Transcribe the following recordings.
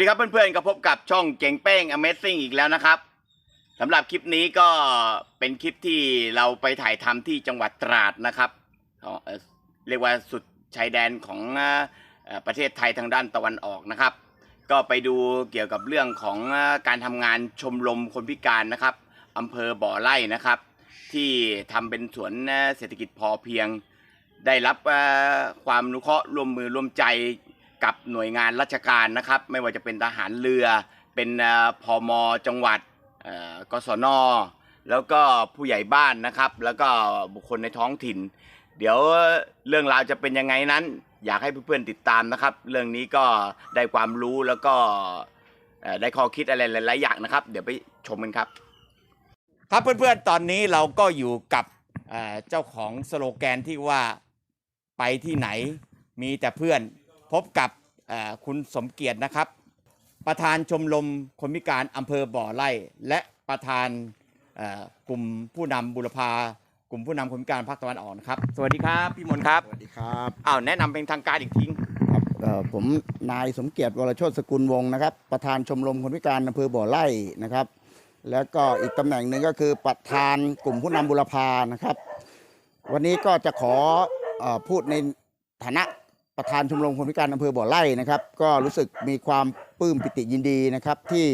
ดีครับเพื่อนๆก็พบกับช่องเจ๋งเป้ง Amazing อีกแล้วนะครับสำหรับคลิปนี้ก็เป็นคลิปที่เราไปถ่ายทำที่จังหวัดตราดนะครับเเรียกว่าสุดชายแดนของอประเทศไทยทางด้านตะวันออกนะครับ ก็ไปดูเกี่ยวกับเรื่องของการทำงานชมรมคนพิการนะครับอำเภอบ่อไร่นะครับ ที่ทำเป็นสวนเศรษฐกิจพอเพียง ได้รับความนุเคราะห์ร่วมมือร่วมใจ กับหน่วยงานราชการนะครับ ไม่ว่าจะเป็นทหารเรือ เป็นเอ่อพอมจังหวัดกศนแล้วก็ผู้ใหญ่บ้านนะครับ แล้วก็บุคคลในท้องถิ่น เดี๋ยวเรื่องราวจะเป็นยังไงนั้น อยากให้เพื่อนๆติดตามนะครับ เรื่องนี้ก็ได้ความรู้แล้วก็ได้ข้อคิดอะไรหลายๆอย่างนะครับ เดี๋ยวไปชมกันครับ ครับเพื่อนๆตอนนี้เราก็อยู่กับเจ้าของสโลแกนที่ว่าไปที่ไหนมีแต่เพื่อน พบกับเอ่อคุณสมเกียรตินะครับ ประธานชมรมคนพิการอำเภอบ่อไร่ และประธานเอ่อกลุ่มผู้นำบุรพากลุ่มผู้นำคนพิการภาคตะวันออกนะครับ สวัสดีครับพี่มนต์ครับ สวัสดีครับอ้าวแนะนำเป็นทางการอีกทีครับเอ่อผมนายสมเกียรติวรโชติสกุลวงศ์นะครับ ประธานชมรมคนพิการอำเภอบ่อไร่นะครับ แล้วก็อีกตำแหน่งหนึ่งก็คือประธานกลุ่มผู้นำบุรพานะครับ วันนี้ก็จะขอเออพูดในฐานะ ประธานชมรมคนพิการอำเภอบ่อไร่นะครับ ก็รู้สึกมีความปลื้มปิติยินดีนะครับที่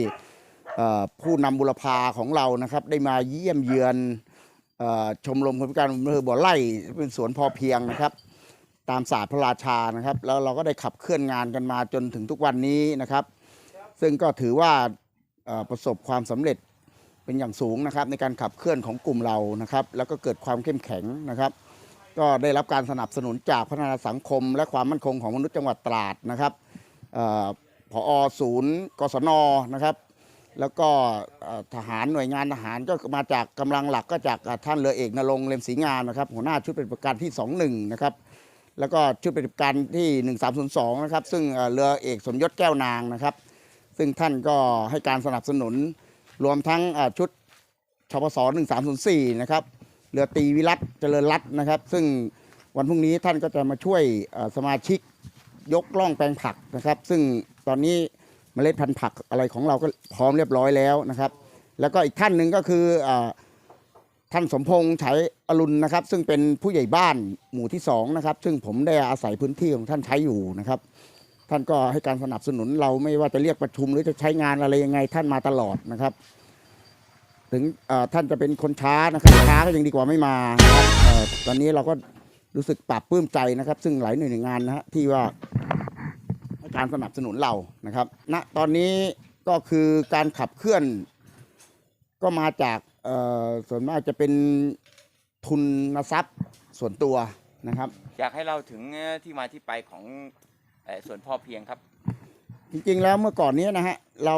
ผู้นำบุรพาของเรานะครับ ได้มาเยี่ยมเยือนออชมรมคนพิการอำเภอบ่อไร่เป็นสวนพอเพียงนะครับ ตามศาสตร์พระราชานะครับ แล้วเราก็ได้ขับเคลื่อนงานกันมาจนถึงทุกวันนี้นะครับ ซึ่งก็ถือว่าประสบความสำเร็จเป็นอย่างสูงนะครับ ในการขับเคลื่อนของกลุ่มเรานะครับ แล้วก็เกิดความเข้มแข็งนะครับ ก็ได้รับการสนับสนุนจากพัฒนาสังคม และความมั่นคงของมนุษย์จังหวัดตราดนะครับออผอศูนย์กศนนะครับ แล้วก็ทหารหน่วยงานทหารก็มาจากกำลังหลักก็จากท่านเรือเอกนรงเลมศรีงามนะครับ หัวหน้าชุดปฏิบัติการที่ 21 นะครับ แล้วก็ชุดปฏิบัติการที่ 1302 นะครับ ซึ่งเอ่อเรือเอกสมยศแก้วนางนะครับ ซึ่งท่านก็ให้การสนับสนุนรวมทั้งชุดชปส1304 นะครับ เรือตีวิรัตเจริญรัตนะครับ ซึ่งวันพรุ่งนี้ท่านก็จะมาช่วยสมาชิกยกล่องแปลงผักนะครับ ซึ่งตอนนี้เมล็ดพันธุ์ผักอะไรของเราก็พร้อมเรียบร้อยแล้วนะครับ แล้วก็อีกท่านหนึ่งก็คืออท่านสมพงษ์ฉายอรุณนะครับ ซึ่งเป็นผู้ใหญ่บ้านหมู่ที่สองนะครับซึ่งผมได้อาศัยพื้นที่ของท่านใช้อยู่นะครับ ท่านก็ให้การสนับสนุนเราไม่ว่าจะเรียกประชุมหรือจะใช้งานอะไรยังไงท่านมาตลอดนะครับ ถึงท่านจะเป็นคนช้านะครับช้าก็ยังดีกว่าไม่มานะครับเอ่อตอนนี้เราก็รู้สึกปรับปลื้มใจนะครับ ซึ่งหลายหน่วยงานนะฮะที่ว่าให้การสนับสนุนเรานะครับณตอนนี้ก็คือการขับเคลื่อน ก็มาจากส่วนมากจะเป็นทุนทรัพย์ส่วนตัวนะครับ อยากให้เราถึงที่มาที่ไปของเอ่วนพ่อเพียงครับ จริงๆแล้วเมื่อก่อนนี้นะฮะเรา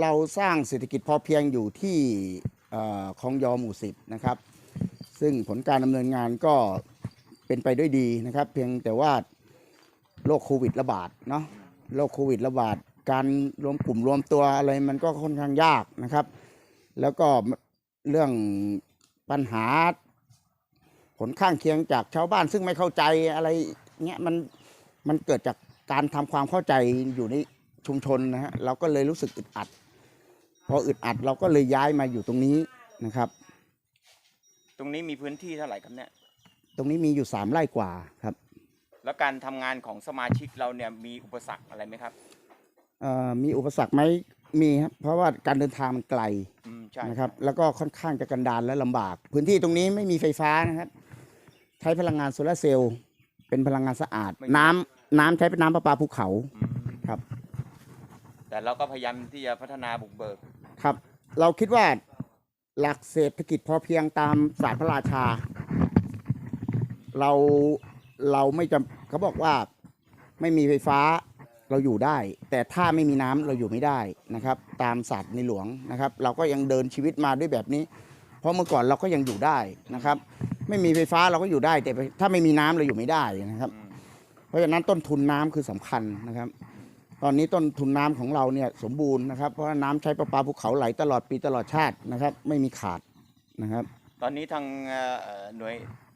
เราสร้างเศรษฐกิจพอเพียงอยู่ที่คลองยอหมู่สิบนะครับ ซึ่งผลการดำเนินงานก็เป็นไปด้วยดีนะครับ เพียงแต่ว่าโรคโควิดระบาดเนาะโรคโควิดระบาด การรวมกลุ่มรวมตัวอะไรมันก็ค่อนข้างยากนะครับ แล้วก็เรื่องปัญหา ผลข้างเคียงจากชาวบ้านซึ่งไม่เข้าใจอะไรเงี้ยมันมันเกิดจากการทำความเข้าใจอยู่ใน ชุมชนนะฮะเราก็เลยรู้สึกอึดอัด พออึดอัดเราก็เลยย้ายมาอยู่ตรงนี้นะครับ ตรงนี้มีพื้นที่เท่าไหร่ครับเนี่ยตรงนี้มีอยู่สามไร่กว่าครับ แล้วการทำงานของสมาชิกเราเนี่ยมีอุปสรรคอะไรไหมครับ เอ่อมีอุปสรรคไหมมีครับเพราะว่าการเดินทางมันไกลอืมใช่นะครับ แล้วก็ค่อนข้างจะกันดารและลำบาก พื้นที่ตรงนี้ไม่มีไฟฟ้านะครับ ใช้พลังงานโซลาร์เซลล์เป็นพลังงานสะอาด น้ำน้ำใช้เป็นน้ำประปาภูเขา อืมครับ แต่เราก็พยายามที่จะพัฒนาบุกเบิก ครับ เราคิดว่าหลักเศรษฐกิจพอเพียงตามศาสตร์พระราชา เราเราไม่จำเขาบอกว่าไม่มีไฟฟ้าเราอยู่ได้ แต่ถ้าไม่มีน้ำเราอยู่ไม่ได้นะครับ ตามศาสตร์ในหลวงนะครับ เราก็ยังเดินชีวิตมาด้วยแบบนี้ เพราะเมื่อก่อนเราก็ยังอยู่ได้นะครับ ไม่มีไฟฟ้าเราก็อยู่ได้ แต่ถ้าไม่มีน้ำเราอยู่ไม่ได้นะครับ เพราะฉะนั้นต้นทุนน้ำคือสำคัญนะครับ ตอนนี้ต้นทุนน้ำของเราเนี่ยสมบูรณ์นะครับ เพราะว่าน้ำใช้ประปาภูเขาไหลตลอดปีตลอดชาตินะครับ ไม่มีขาดนะครับ ตอนนี้ทางเอ่อเอ่อหน่วย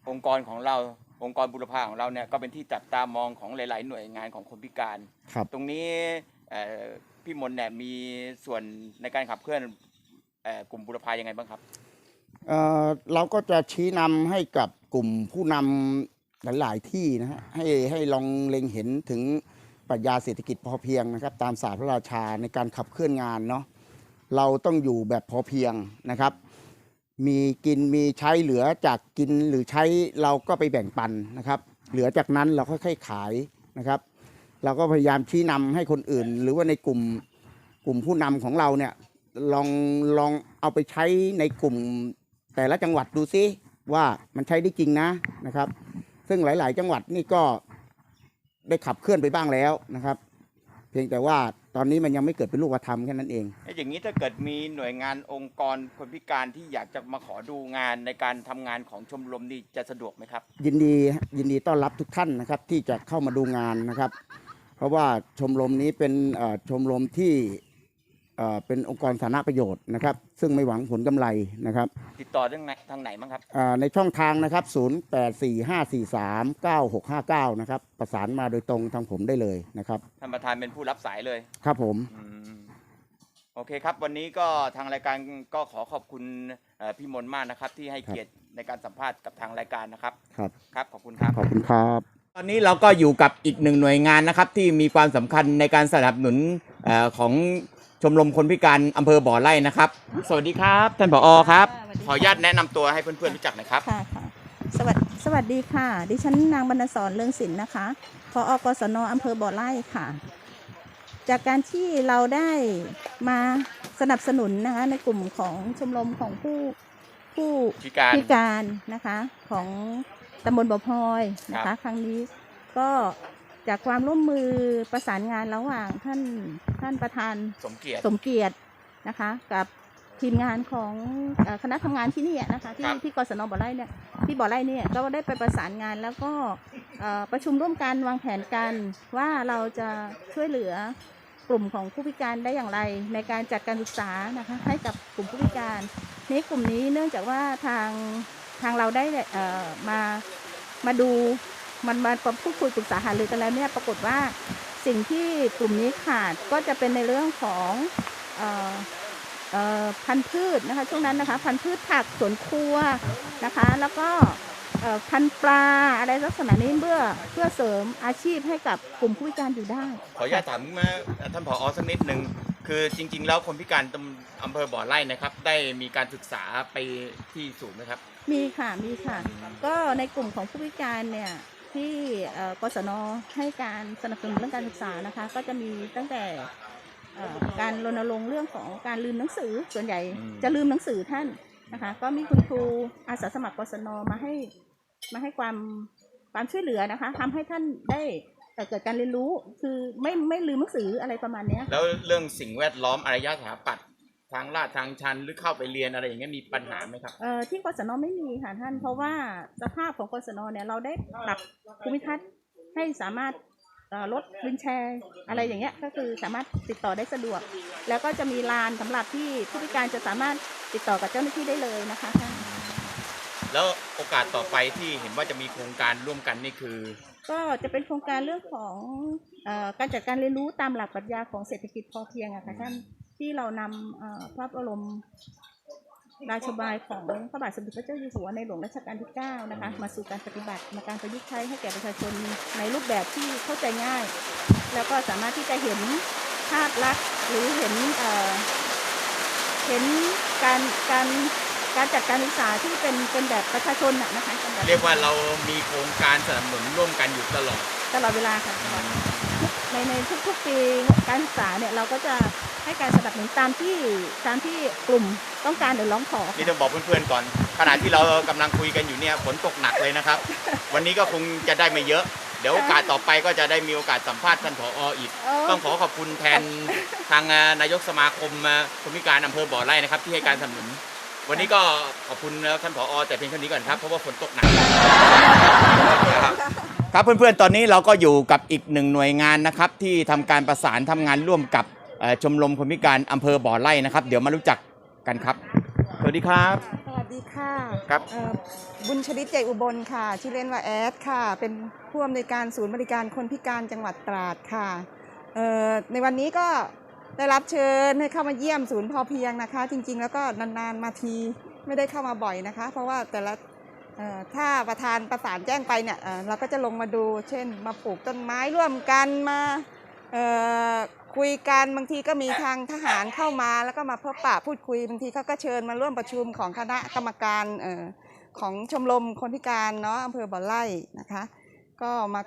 องค์กรของเราองค์กรบุรพาของเราเนี่ยก็เป็นที่จับตามองของหลาย ๆ หน่วยงานของคนพิการครับตรงนี้เอ่อพี่มนต์เนี่ยมีส่วนในการขับเคลื่อนเอ่อกลุ่มบุรพายังไงบ้างครับเอ่อเราก็จะชี้นำให้กับกลุ่มผู้นำหลาย ๆ ที่นะฮะให้ให้ลองเล็งเห็นถึง ปรัชญาเศรษฐกิจพอเพียงนะครับตามศาสตร์พระราชาในการขับเคลื่อนงานเนาะเราต้องอยู่แบบพอเพียงนะครับ มีกินมีใช้เหลือจากกินหรือใช้เราก็ไปแบ่งปันนะครับ เหลือจากนั้นเราค่อยๆขายนะครับ เราก็พยายามชี้นำให้คนอื่น หรือว่าในกลุ่มกลุ่มผู้นำของเราเนี่ยลองลองเอาไปใช้ในกลุ่มแต่ละจังหวัดดูซิว่ามันใช้ได้จริงนะนะครับ ซึ่งหลาย ๆ จังหวัดนี่ก็ ได้ขับเคลื่อนไปบ้างแล้วนะครับ เพียงแต่ว่าตอนนี้มันยังไม่เกิดเป็นรูปธรรมแค่นั้นเองแล้วอย่างนี้ถ้าเกิดมีหน่วยงานองค์กรคนพิการที่อยากจะมาขอดูงานในการทำงานของชมรมนี่จะสะดวกไหมครับ ยินดียินดีต้อนรับทุกท่านนะครับ ที่จะเข้ามาดูงานนะครับ เพราะว่าชมรมนี้เป็นเอ่อชมรมที่ เอ่อเป็นองค์กรสาธารณประโยชน์นะครับ ซึ่งไม่หวังผลกำไรนะครับ ติดต่อทางไหนทางไหนบ้างครับอ่าในช่องทางนะครับ 0845439659 นะครับ ประสานมาโดยตรงทางผมได้เลยนะครับท่านประธานเป็นผู้รับสายเลยครับผมอืมโอเคครับ วันนี้ก็ทางรายการก็ขอขอบคุณเอ่อพี่มนต์มากนะครับ ที่ให้เกียรติในการสัมภาษณ์กับทางรายการนะครับ ครับครับขอบคุณครับขอบคุณครับตอนนี้เราก็อยู่กับอีกหนึ่งหน่วยงานนะครับ ที่มีความสำคัญในการสนับสนุนเออของ ชมรมคนพิการอำเภอบ่อไร่นะครับ สวัสดีครับท่านผอครับ สวัสดีขออนุญาตแนะนำตัวให้เพื่อนๆรู้จักหน่อยครับ ค่ะค่ะสวัสดีสวัสดีค่ะ ดิฉันนางบรรณสอนเรื่องศิลป์นะคะพออกศนอำเภอบ่อไร่ค่ะ จากการที่เราได้มาสนับสนุนนะคะในกลุ่มของชมรมของผู้ผู้พิการ พิการนะคะของตำบลบ่อพลอยนะครัคะ บ ครั้งนี้ก็ จากความร่วมมือประสานงานระหว่างท่านท่านประธานสมเกียรติ สมเกียรตินะคะ กับทีมงานของเอ่อคณะทำงานที่นี่นะคะที่ครับ ที่กศนบ่อไร่เนี่ยที่บ่อไร่เนี่ยก็ได้ไปประสานงานแล้วก็เอ่อประชุมร่วมกันวางแผนกันว่าเราจะช่วยเหลือกลุ่มของผู้พิการได้อย่างไร ในการจัดการศึกษานะคะให้กับกลุ่มผู้พิการนี้กลุ่มนี้เนื่องจากว่าทางทางเราได้เอ่อมามาดู มันมาพูดคุยปรึกษาหารือกันแล้วเนี่ยปรากฏว่าสิ่งที่กลุ่มนี้ขาดก็จะเป็นในเรื่องของเอ่อเอ่อพันธุ์พืชนะคะช่วงนั้นนะคะ พันธุ์พืชผักสวนครัวนะคะ แล้วก็เอ่อพันธุ์ปลาอะไรลักษณะนี้เพื่อเพื่อเสริมอาชีพให้กับกลุ่มผู้พิการอยู่ได้ ขออนุญาตถามมาท่านผอสักนิดหนึ่งคือจริง ๆ แล้วคนพิการตำอำเภอบ่อไร่นะครับ ได้มีการศึกษาไปที่สูงไหมครับ มีค่ะมีค่ะ ก็ในกลุ่มของผู้พิการเนี่ย ที่กศนให้การสนับสนุนเรื่องการศึกษานะคะ ก็จะมีตั้งแต่การรณรงค์เรื่องของการลืมหนังสือส่วนใหญ่จะลืมหนังสือท่านนะคะ ก็มีคุณครูอาสาสมัครกศนมาให้มาให้ความความช่วยเหลือนะคะทำให้ท่านได้เอ่เกิดการเรียนรู้คือไม่ไม่ลืมหนังสืออะไรประมาณเนี้ยแล้วเรื่องสิ่งแวดล้อมอารยสถาปัตย ทางลาดทางชันหรือเข้าไปเรียนอะไรอย่างเงี้ยมีปัญหาไหมครับ เอ่อที่กศนไม่มีค่ะท่าน เพราะว่าสภาพของกศนเนี่ยเราได้ปรับภูมิทัศน์ให้สามารถเอ่อลดวินแชร์ อะไรอย่างเงี้ยก็คือสามารถติดต่อได้สะดวก แล้วก็จะมีลานสำหรับที่ผู้พิการจะสามารถติดต่อกับเจ้าหน้าที่ได้เลยนะคะท่านแล้วโอกาสต่อไปที่เห็นว่าจะมีโครงการร่วมกันนี่คือ ก็จะเป็นโครงการเรื่องของเออการจัดการเรียนรู้ตามหลักปรัชญาของเศรษฐกิจพอเพียงอะค่ะท่าน ที่เรานำเอ่อพระบรมราชบายของพระบาทสมเด็จพระเจ้าอยู่หัวในหลวงรัชกาลที่ 9 นะคะ มาสู่การปฏิบัติมาการประยุกต์ใช้ให้แก่ประชาชนในรูปแบบที่เข้าใจง่าย แล้วก็สามารถที่จะเห็นภาพลักษณ์หรือเห็นเห็นการการการจัดการศึกษาที่เป็นเป็นแบบประชาชนนะคะป็นแบบเรียกว่าเรามีโครงการสนับสนุนร่วมกันอยู่ตลอดตลอดเวลาค่ะในในทุกๆปีการศึกษาเนี่ยเราก็จะ ให้การสนับสนุนตามที่ตามที่กลุ่มต้องการหรือร้องขอ นี่ต้องบอกเพื่อนๆก่อน ขณะที่เรากำลังคุยกันอยู่เนี่ยฝนตกหนักเลยนะครับ วันนี้ก็คงจะได้ไม่เยอะ เดี๋ยวโอกาสต่อไปก็จะได้มีโอกาสสัมภาษณ์ท่านผออีกเออต้องขอขอบคุณแทนทางนายกสมาคมคนพิการอำเภอบ่อไร่นะครับ ที่ให้การสนับสนุน วันนี้ก็ขอบคุณท่านผอแต่เพียงเท่านี้ก่อนครับเพราะว่าฝนตกหนักครับเพื่อนๆตอนนี้เราก็อยู่กับอีกหนึ่งหน่วยงานนะครับที่ทำการประสานทำงานร่วมกับเอ่อ ชมรมคนพิการอำเภอบ่อไร่นะครับ เดี๋ยวมารู้จักกันครับ สวัสดีครับ สวัสดีค่ะครับ เอ่อบุญชลิตใจอุบลค่ะ ชื่อเล่นว่าแอดค่ะ เป็นผู้อำนวยการศูนย์บริการคนพิการจังหวัดตราดค่ะเอ่อในวันนี้ก็ได้รับเชิญให้เข้ามาเยี่ยมศูนย์พอเพียงนะคะ จริง ๆ แล้วก็นานๆมาทีไม่ได้เข้ามาบ่อยนะคะ เพราะว่าแต่ละเอ่อถ้าประธานประสานแจ้งไปเนี่ยเอ่อเราก็จะลงมาดู เช่น มาปลูกต้นไม้ร่วมกันมาเอ่อ คุยกันบางทีก็มีทางทหารเข้ามาแล้วก็มาพบปะพูดคุยบางทีเขาก็เชิญมาร่วมประชุมของคณะกรรมการเอ่อของชมรมคนพิการเนาะอำเภอบ่อไร่นะคะ ก็มา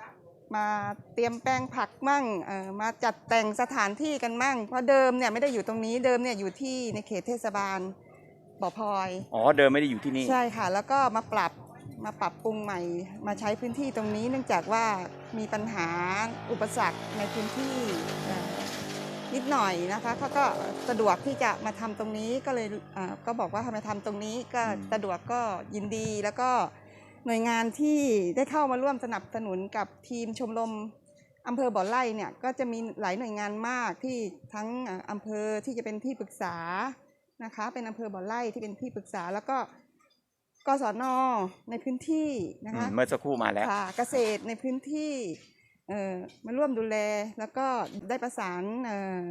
มาเตรียมแปลงผักมั่งเอ่อมาจัดแต่งสถานที่กันมั่ง เพราะเดิมเนี่ยไม่ได้อยู่ตรงนี้เดิมเนี่ยอยู่ที่ในเขตเทศบาลบ่อพลอย อ๋อเดิมไม่ได้อยู่ที่นี่ ใช่ค่ะ แล้วก็มาปรับ มาปรับปรุงใหม่มาใช้พื้นที่ตรงนี้ เนื่องจากว่ามีปัญหาอุปสรรคในพื้นที่นิดหน่อยนะคะเขาก็สะดวกที่จะมาทำตรงนี้ก็เลยก็บอกว่าทำไมทำตรงนี้ก็สะดวกก็ยินดีแล้วก็หน่วยงานที่ได้เข้ามาร่วมสนับสนุนกับทีมชมรมอำเภอบ่อไร่เนี่ยก็จะมีหลายหน่วยงานมากที่ทั้งอำเภอที่จะเป็นที่ปรึกษานะคะ เป็นอำเภอบ่อไร่ที่เป็นที่ปรึกษาแล้วก็ กศนในพื้นที่นะอืคะมเมื่อสักครู่มาแล้วค่ะเกษตรในพื้นที่เอ่อมาร่วมดูแลแล้วก็ได้ประสานเออ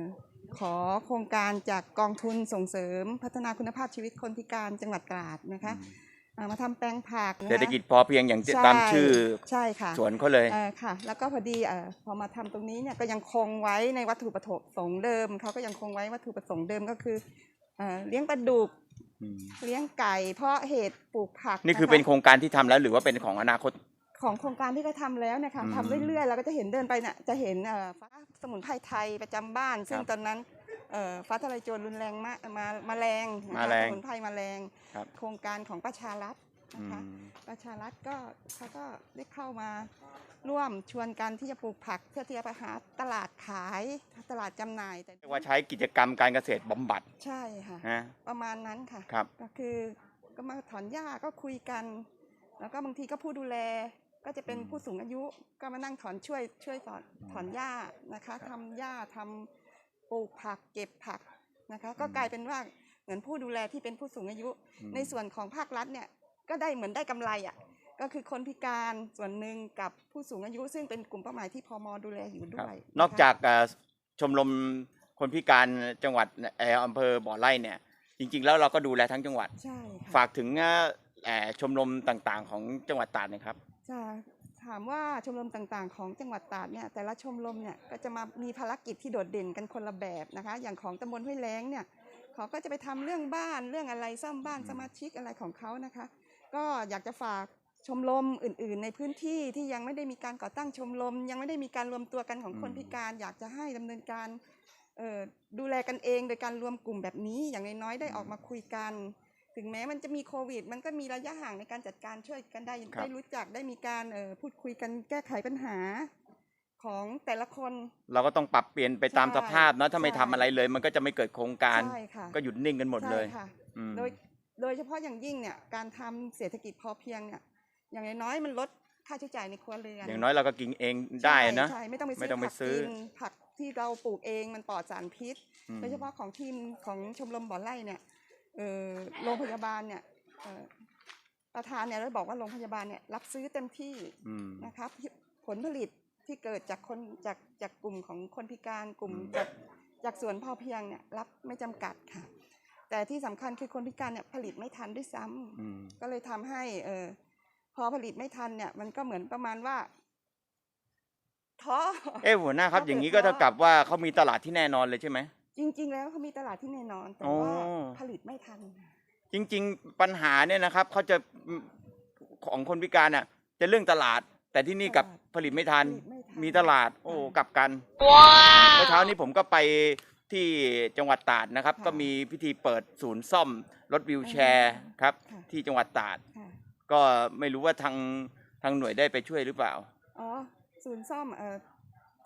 ขอโครงการจากกองทุนส่งเสริมพัฒนาคุณภาพชีวิตคนพิการจังหวัดตราดนะคะเอ่อมาทำแปลงผักนะคะเศรษฐกิจพอเพียงอย่างใช่ตามชื่อใช่ค่ะสวนเขาเลยเอ่อค่ะ แล้วก็พอดีเอ่อพอมาทำตรงนี้เนี่ยก็ยังคงไว้ในวัตถุประสงค์เดิมเขาก็ยังคงไว้วัตถุประสงค์เดิมก็คือเอ่อเลี้ยงปลาดุก เลี้ยงไก่ เพาะเห็ดปลูกผักนี่คือนะคะเป็นโครงการที่ทำแล้วหรือว่าเป็นของอนาคต ของโครงการที่เขาทำแล้วเนี่ยค่ะอืมทำเรื่อยๆเราก็จะเห็นเดินไปเนี่ยจะเห็นเอ่อฟ้าสมุนไพรไทยประจำบ้าน ซึ่งครับตอนนั้นเอ่อฟ้าทะลายโจรรุนแรงมากมามาแรงนะคะมาแรงสมุนไพรมาแรง ครับ โครงการของประชารัฐอื นะคะมประชารัฐก็เขาก็ได้เข้ามาร่วมชวนกันที่จะปลูกผักเพื่อที่จะไปหาตลาดขายตลาดจำหน่ายแต่เรียกว่าใช้กิจกรรมการเกษตรบำบัดใช่ค่ะ นะ ประมาณนั้นค่ะ ครับ ก็คือก็มาถอนหญ้าก็คุยกัน แล้วก็บางทีก็ผู้ดูแลก็จะเป็นอืมผู้สูงอายุก็มานั่งถอนช่วยช่วยถอนถอนหญ้านะคะครับทำหญ้าทำปลูกผักเก็บผักนะคะ ก็อืมกลายเป็นว่าเหมือนผู้ดูแลที่เป็นผู้สูงอายุ อืม ในส่วนของภาครัฐเนี่ย ก็ได้เหมือนได้กำไรอะก็คือคนพิการส่วนหนึ่งกับผู้สูงอายุ ซึ่งเป็นกลุ่มเป้าหมายที่พมดูแลอยู่คด้รับวย นอกจากเอ่อชมรมคนพิการจังหวัดเอ่ออำเภอบ่อไร่เนี่ยจริง ๆ แล้วเราก็ดูแลทั้งจังหวัดใช่ค่ะฝากถึงเอ่อเอ่อชมรมต่างๆ ของจังหวัดตราดหนะครับจะถามว่าชมรมต่างๆ ของจังหวัดตราดเนี่ยแต่ละชมรมเนี่ยก็จะมามีภารกิจที่โดดเด่นกันคนละแบบนะคะ อย่างของตำบลห้วยแล้งเนี่ยเขาก็จะไปทำเรื่องบ้านเรื่องอะไรซ่อมบ้านอืมสมาชิกอะไรของเขานะคะ ก็อยากจะฝากชมรมอื่น ๆ ในพื้นที่ที่ยังไม่ได้มีการก่อตั้งชมรม ยังไม่ได้มีการรวมตัวกันของคนพิการ อยากจะให้ดำเนินการเอ่อดูแลกันเองโดยการรวมกลุ่มแบบนี้ อย่างน้อยๆได้ออกมาคุยกัน ถึงแม้มันจะมีโควิด มันก็มีระยะห่างในการจัดการช่วยกันได้ครับ ได้รู้จักได้มีการเอ่อพูดคุยกันแก้ไขปัญหาของแต่ละคน เราก็ต้องปรับเปลี่ยนไปตามใช่สภาพเนาะถ้าไม่ใช่ ทำอะไรเลย มันก็จะไม่เกิดโครงการ ใช่ค่ะก็หยุดนิ่งกันหมดเลยใช่ค่ะ อืม โดย โดยเฉพาะอย่างยิ่งเนี่ยการทำเศรษฐกิจพอเพียงเนี่ยอย่างน้อยๆมันลดค่าใช้จ่ายในครัวเรือนอย่างน้อยเราก็กินเองได้นะใช่ใช่ไม่ต้องไปไม่ซื้อต้องไปผักซื้อกินผักที่เราปลูกเองมันปลอดสารพิษอืมโดยเฉพาะของทีมของชมรมบ่อไร่เนี่ยเอ่อโรงพยาบาลเนี่ยเอ่อประธานเนี่ยได้บอกว่าโรงพยาบาลเนี่ยรับซื้อเต็มที่อืมนะครับผลผลิตที่เกิดจากคนจากจากกลุ่มของคนพิการกลุ่มอืมจากจากสวนพอเพียงเนี่ยรับไม่จำกัดค่ะ แต่ที่สำคัญคือคนพิการเนี่ยผลิตไม่ทันด้วยซ้ำอืมก็เลยทำให้เออพอผลิตไม่ทันเนี่ย มันก็เหมือนประมาณว่าท้อเอ้หัวหน้าครับถ้าอย่างนี้เกิก็ดเท่าว่ากับว่าเขามีตลาดที่แน่นอนเลยใช่ไหมจริง ๆ แล้วเขามีตลาดที่แน่นอนแต่อ๋อว่าผลิตไม่ทัน จริง ๆ ปัญหาเนี่ยนะครับเขาจะของคนพิการน่ะ จะเรื่องตลาด แต่ที่นี่กลับตลาดผลิตไม่ทันผลิตไม่ทัน มีตลาด โอ้อ่ากลับกันเมื่อเช้านี้ผมก็ไป ที่จังหวัดตราดนะครับ ค่ะก็มีพิธีเปิดศูนย์ซ่อมรถวิวแชร์ครับ ค่ะ ที่จังหวัดตราด ค่ะ ก็ไม่รู้ว่าทางทางหน่วยได้ไปช่วยหรือเปล่า อ๋อ ศูนย์ซ่อมเอ่อ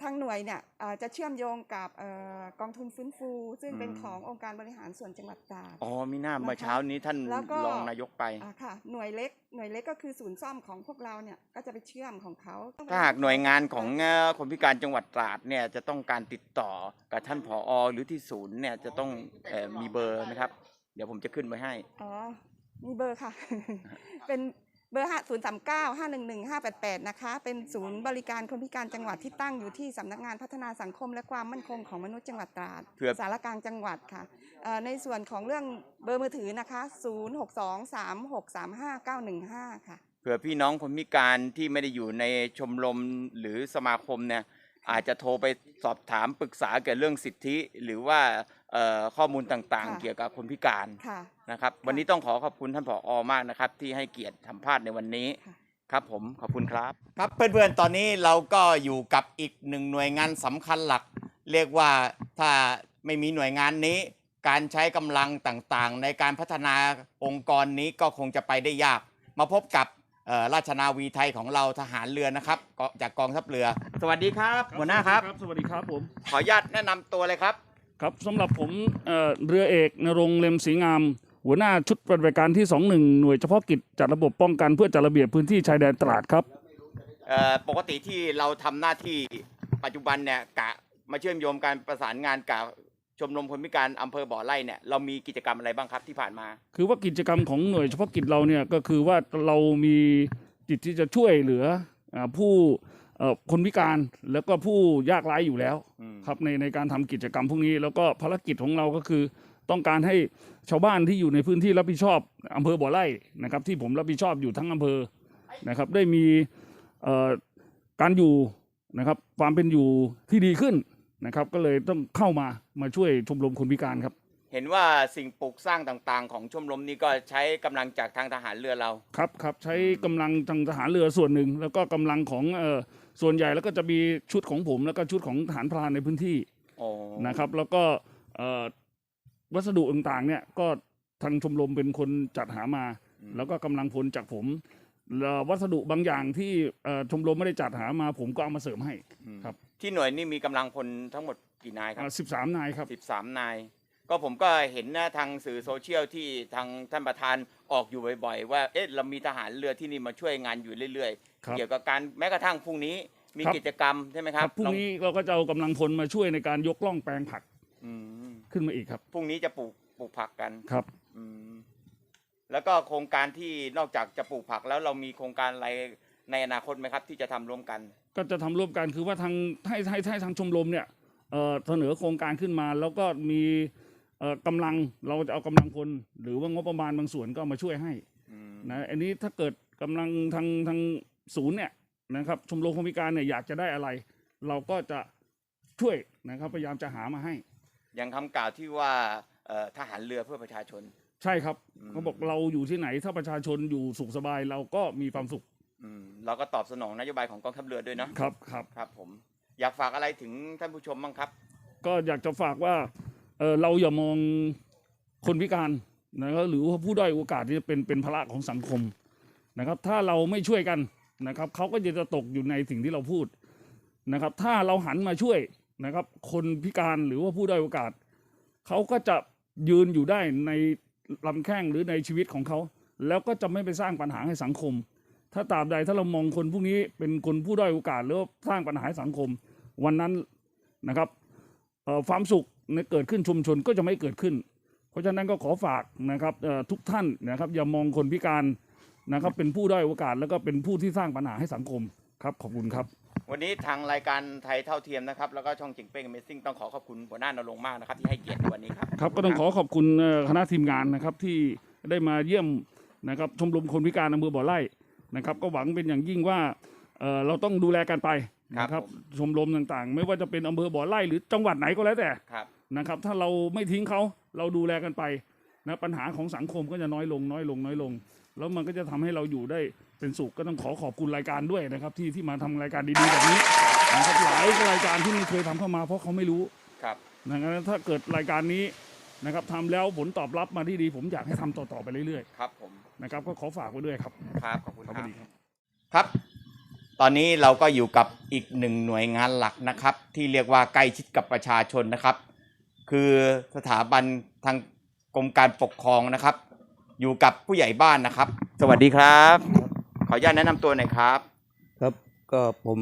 ทางหน่วยเนี่ยเอ่อจะเชื่อมโยงกับเอ่อกองทุนฟื้นฟู ซึ่งเป็นอืมขององค์การบริหารส่วนจังหวัดตราด อ๋อมีหน้านะคะเมื่อเช้านี้ท่านแล้วก็รองนายกไปอ่าค่ะหน่วยเล็กหน่วยเล็กก็คือศูนย์ซ่อมของพวกเราเนี่ยก็จะไปเชื่อมของเขาถ้าหากหน่วยงานของเอ่อคนพิการจังหวัดตราดเนี่ยจะต้องการติดต่อกับท่านผอหรือที่ศูนย์เนี่ยจะต้องเออมีเบอร์ไหมครับ เดี๋ยวผมจะขึ้นไว้ให้อ๋อมีเบอร์ค่ะ เป็น เบอร์0 3 9 5 1 1 5 8 8นะคะ เป็นศูนย์บริการคนพิการจังหวัดที่ตั้งอยู่ที่สำนักงานพัฒนาสังคมและความมั่นคงของมนุษย์จังหวัดตราด เพื่อ สารกลางจังหวัดค่ะเอ่อในส่วนของเรื่องเบอร์มือถือนะคะ0 6 2 3 6 3 5 9 1 5ค่ะ เผื่อพี่น้องคนพิการที่ไม่ได้อยู่ในชมรมหรือสมาคมเนี่ย อาจจะโทรไปสอบถามปรึกษาเกี่ยวเรื่องสิทธิ หรือว่าเอ่อข้อมูลต่างๆ ค่ะ เกี่ยวกับคนพิการค่ะ นะครับ วันนี้ต้องขอขอบคุณท่านผออมากนะครับ ที่ให้เกียรติสัมภาษณ์ในวันนี้ค่ะ ครับผมขอบคุณครับ ครับเพื่อนๆ ตอนนี้เราก็อยู่กับอีกหนึ่งหน่วยงานสำคัญหลัก เรียกว่าถ้าไม่มีหน่วยงานนี้ การใช้กำลังต่างๆ ในการพัฒนาองค์กรนี้ก็คงจะไปได้ยาก มาพบกับเอ่อ ราชนาวีไทยของเราทหารเรือนะครับก็จากกองทัพเรือ สวัสดีครับ หัวหน้าครับ สวัสดีครับผม ขออนุญาตแนะนำตัวเลยครับ ครับสำหรับผมเอ่อเรือเอกนรงค์เลมศรีงาม หัวหน้าชุดปฏิบัติการที่ 21 หน่วยเฉพาะกิจจัดระบบป้องกันเพื่อจัดระเบียบพื้นที่ชายแดนตราดครับ เอ่อปกติที่เราทำหน้าที่ปัจจุบันเนี่ยกะมาเชื่อมโยงการประสานงานกับ ชมรมคนพิการอำเภอบ่อไร่เนี่ยเรามีกิจกรรมอะไรบ้างครับที่ผ่านมา คือว่ากิจกรรมของหน่วยเฉพาะกิจเราเนี่ยก็คือว่าเรามีจิตที่จะช่วยเหลืออาผู้เอ่อคนพิการแล้วก็ผู้ยากไร้อยู่แล้วอืม ครับในในการทำกิจกรรมพวกนี้ แล้วก็ภารกิจของเราก็คือ ต้องการให้ชาวบ้านที่อยู่ในพื้นที่รับผิดชอบอำเภอบ่อไร่นะครับ ที่ผมรับผิดชอบอยู่ทั้งอำเภอนะครับ ได้มีเอ่อการอยู่นะครับ ความเป็นอยู่ที่ดีขึ้น นะครับ ก็เลยต้องเข้ามามาช่วยชมรมคนพิการครับ เห็นว่าสิ่งปลูกสร้างต่างๆ ของชมรมนี้ก็ใช้กำลังจากทางทหารเรือเรา ครับครับใช้กำลังทางทหารเรือส่วนหนึ่ง แล้วก็กำลังของเอ่อส่วนใหญ่แล้วก็จะมีชุดของผมแล้วก็ชุดของทหารพรานในพื้นที่โอ้นะครับ แล้วก็เอ่อวัสดุต่างๆเนี่ยก็ทางชมรมเป็นคนจัดหามา แล้วก็กำลังพลจากผมแล้ ววัสดุบางอย่างที่เอ่อชมรมไม่ได้จัดหามา ผมก็เอามาเสริมให้อืมครับ ที่หน่วยนี่มีกำลังพลทั้งหมดกี่นายครับสิบสามนายครับสิบสามนาย ก็ผมก็เห็นนะทางสื่อโซเชียลที่ทางท่านประธานออกอยู่บ่อยๆ ว่าเอ๊ะเรามีทหารเรือที่นี่มาช่วยงานอยู่เรื่อยครับๆเกี่ยวกับการแม้กระทั่งพรุ่งนี้มีครับกิจกรรมใช่ไหมครับพรุ่งลอนี้เราก็จะเอากำลังพลมาช่วยในการยกล่องแปลงผักอืมขึ้นมาอีกครับพรุ่งนี้จะปลูกปลูกผักกันครับอืม แล้วก็โครงการที่นอกจากจะปลูกผักแล้วเรามีโครงการอะไรในอนาคตไหมครับ ที่จะทำร่วมกัน ก็จะทำร่วมกันคือว่าทางให้ให้ให้ทางชมรมเนี่ยเอ่อเสนอโครงการขึ้นมา แล้วก็มีเอ่อกำลังเราจะเอากำลังพลหรือว่างบประมาณบางส่วนก็มาช่วยให้อืมนะอันนี้ถ้าเกิดกำลังทางทางศูนย์เนี่ยนะครับชมรมคนพิการเนี่ยอยากจะได้อะไร เราก็จะช่วยนะครับพยายามจะหามาให้ อย่างคำกล่าวที่ว่าเอ่อทหารเรือเพื่อประชาชน ใช่ครับอืมเขาบอกเราอยู่ที่ไหนถ้าประชาชนอยู่สุขสบายเราก็มีความสุข อืมเราก็ตอบสนองนโยบายของกองทัพเรือด้วยเนาะครับครับ ครับ ผม อยากฝากอะไรถึงท่านผู้ชมบ้างครับ ก็อยากจะฝากว่าเออเราอย่ามองคนพิการนะครับหรือว่าผู้ด้อยโอกาสที่เป็นเป็นภาระของสังคมนะครับ ถ้าเราไม่ช่วยกันนะครับเขาก็จะตกอยู่ในสิ่งที่เราพูดนะครับ ถ้าเราหันมาช่วยนะครับ คนพิการหรือว่าผู้ด้อยโอกาสเขาก็จะยืนอยู่ได้ใน ลำแข้งหรือในชีวิตของเขา แล้วก็จะไม่ไปสร้างปัญหาให้สังคม ถ้าตราบใดถ้าเรามองคนพวกนี้เป็นคนผู้ด้อยโอกาสหรือว่าสร้างปัญหาให้สังคม วันนั้นนะครับความสุขในเกิดขึ้นชุมชนก็จะไม่เกิดขึ้น เพราะฉะนั้นก็ขอฝากนะครับทุกท่านนะครับอย่ามองคนพิการนะครับเป็นผู้ด้อยโอกาสแล้วก็เป็นผู้ที่สร้างปัญหาให้สังคมครับขอบคุณครับ วันนี้ทางรายการไทยเท่าเทียมนะครับแล้วก็ช่องจิงเป้งเมซิ่งต้องขอขอบคุณหัวหน้านรงค์มากนะครับที่ให้เกียรติในวันนี้ครับครับก็ต้องขอขอบคุณเอ่อคณะทีมงานนะครับที่ได้มาเยี่ยมนะครับชมรมคนพิการอำเภอบ่อไร่นะครับ ก็หวังเป็นอย่างยิ่งว่าเอ่อเราต้องดูแลกันไปนะคครัรับบผมชมรมต่างๆ ไม่ว่าจะเป็นอำเภอบ่อไร่หรือจังหวัดไหนก็แล้วแต่ครับ นะครับ ถ้าเราไม่ทิ้งเขาเราดูแลกันไปนะปัญหาของสังคมก็จะน้อยลงน้อยลงน้อยลง แล้วมันก็จะทำให้เราอยู่ได้ เป็นสุขก็ต้องขอขอบคุณรายการด้วยนะครับ ที่ที่มาทำรายการดีๆแบบนี้นะครับหลายรายการที่ไม่เคยทำเข้ามาเพราะเขาไม่รู้ครับนะครับถ้าเกิดรายการนี้นะครับทำแล้วผลตอบรับมาที่ดี ผมอยากให้ทำต่อๆไปเรื่อยครับผมๆนะครับก็ขอฝากไว้ด้วยครับครับขอบคุณครับคสรับวัสดีครับครับ ตอนนี้เราก็อยู่กับอีกหนึ่งหน่วยงานหลักนะครับ ที่เรียกว่าใกล้ชิดกับประชาชนนะครับ คือสถาบันทางกรมการปกครองนะครับ อยู่กับผู้ใหญ่บ้านนะครับ สวัสดีครับ ขออนุญาตแนะนำตัวหน่อยครับ ครับก็ผม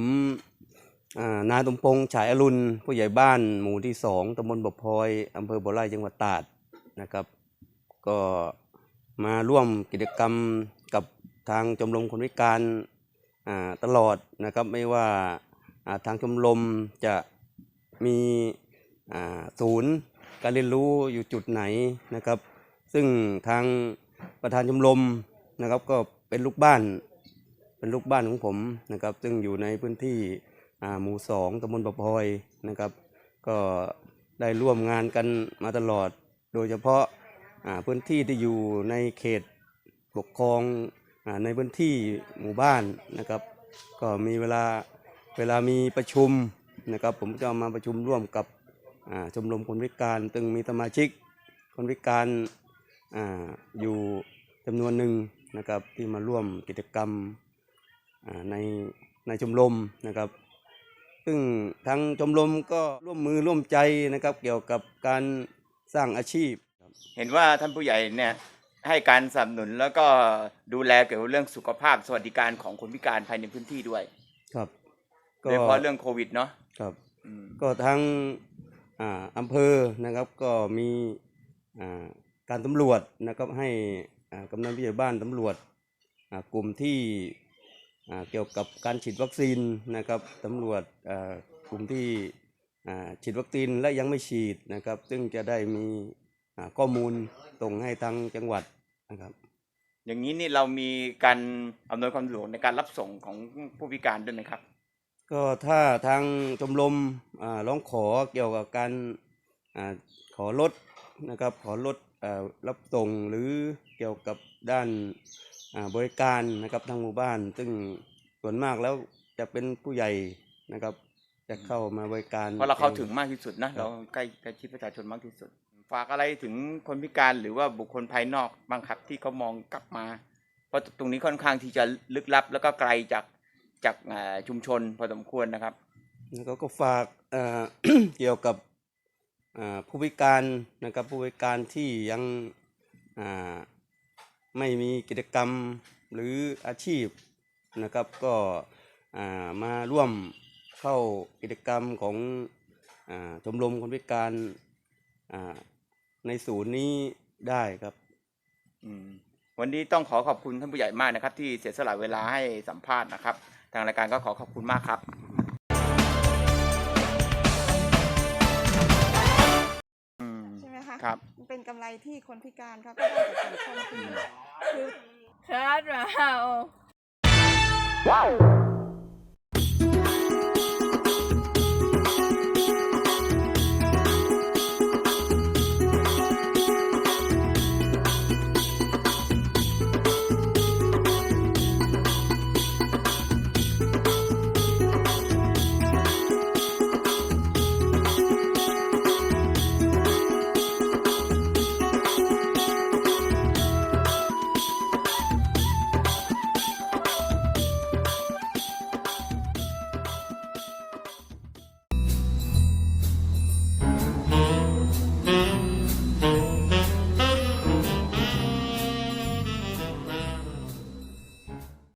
อ่านายสมพงษ์ฉายอรุณผู้ใหญ่บ้านหมู่ที่สองตำบลบกพลอยอำเภอบ่อไร่จังหวัดตราดนะครับ ก็มาร่วมกิจกรรมกับทางชมรมคนพิการอ่าตลอดนะครับไม่ว่าอ่าทางชมรมจะมีอ่าศูนย์การเรียนรู้อยู่จุดไหนนะครับ ซึ่งทางประธานชมรมนะครับก็เป็นลูกบ้าน เป็นลูกบ้านของผมนะครับ ซึ่งอยู่ในพื้นที่หมู่สองตำบลประพอยนะครับ ก็ได้ร่วมงานกันมาตลอด โดยเฉพาะาพื้นที่ที่อยู่ในเขตปกครองอในพื้นที่หมู่บ้านนะครับ ก็มีเวลาเวลามีประชุมนะครับ ผมจะมาประชุมร่วมกับชมรมคนพิการซึ่งมีสมาชิกคนพิการอาอยู่จำนวนหนึ่งนะครับที่มาร่วมกิจกรรม ในในชมรมนะครับ ซึ่งทางชมรมก็ร่วมมือร่วมใจนะครับ เกี่ยวกับการสร้างอาชีพ เห็นว่าท่านผู้ใหญ่เนี่ยให้การสนับสนุนแล้วก็ดูแลเกี่ยวกับเรื่องสุขภาพสวัสดิการของคนพิการภายในพื้นที่ด้วย ครับโดยเฉพาะเรื่องโควิดเนาะครับอืมก็ทั้งอ่าอำเภอนะครับก็มีอ่าการสำรวจนะครับให้อ่ากำนันผู้ใหญ่บ้านสำรวจอ่ากลุ่มที่อ่า เกี่ยวกับการฉีดวัคซีนนะครับสำรวจอ่ากลุ่มที่อ่าฉีดวัคซีนและยังไม่ฉีดนะครับ ซึ่งจะได้มีอ่าข้อมูลส่งให้ทางจังหวัดนะครับ อย่างนี้นี่เรามีการอำนวยความสะดวกในการรับส่งของผู้พิการด้วยไหมครับ ก็ถ้าทางชมรมอ่าร้องขอเกี่ยวกับการอาขอลดนะครับขอลดอ่ารับส่งหรือเกี่ยวกับด้านอ่า บริการนะครับทางหมู่บ้าน ซึ่งส่วนมากแล้วจะเป็นผู้ใหญ่นะครับ จะเข้ามาบริการเพราะเราเข้าถึงมากที่สุดนะครับเราใกล้ใกล้ชิดประชาชนมากที่สุด ฝากอะไรถึงคนพิการหรือว่าบุคคลภายนอกบ้างครับที่เขามองกลับมา เพราะตรงนี้ค่อนข้างที่จะลึกลับ แล้วก็ไกลจากจากอ่าชุมชนพอสมควรนะครับแล้วก็ก็ฝากเอ่อเกี่ยวกับอ่าผู้พิการนะครับผู้พิการที่ยังอ่า ไม่มีกิจกรรมหรืออาชีพนะครับ ก็อ่ามาร่วมเข้ากิจกรรมของอาชมรมคนพิการอ่าในศูนย์นี้ได้ครับอืมวันนี้ต้องขอขอบคุณท่านผู้ใหญ่มากนะครับ ที่เสียสละเวลาให้สัมภาษณ์นะครับ ทางรายการก็ขอขอบคุณมากครับอืมใช่ไหมคะครับมันเป็นกำไรที่คนพิการเขาก็ได้จากสังคมคือคือคาดเรา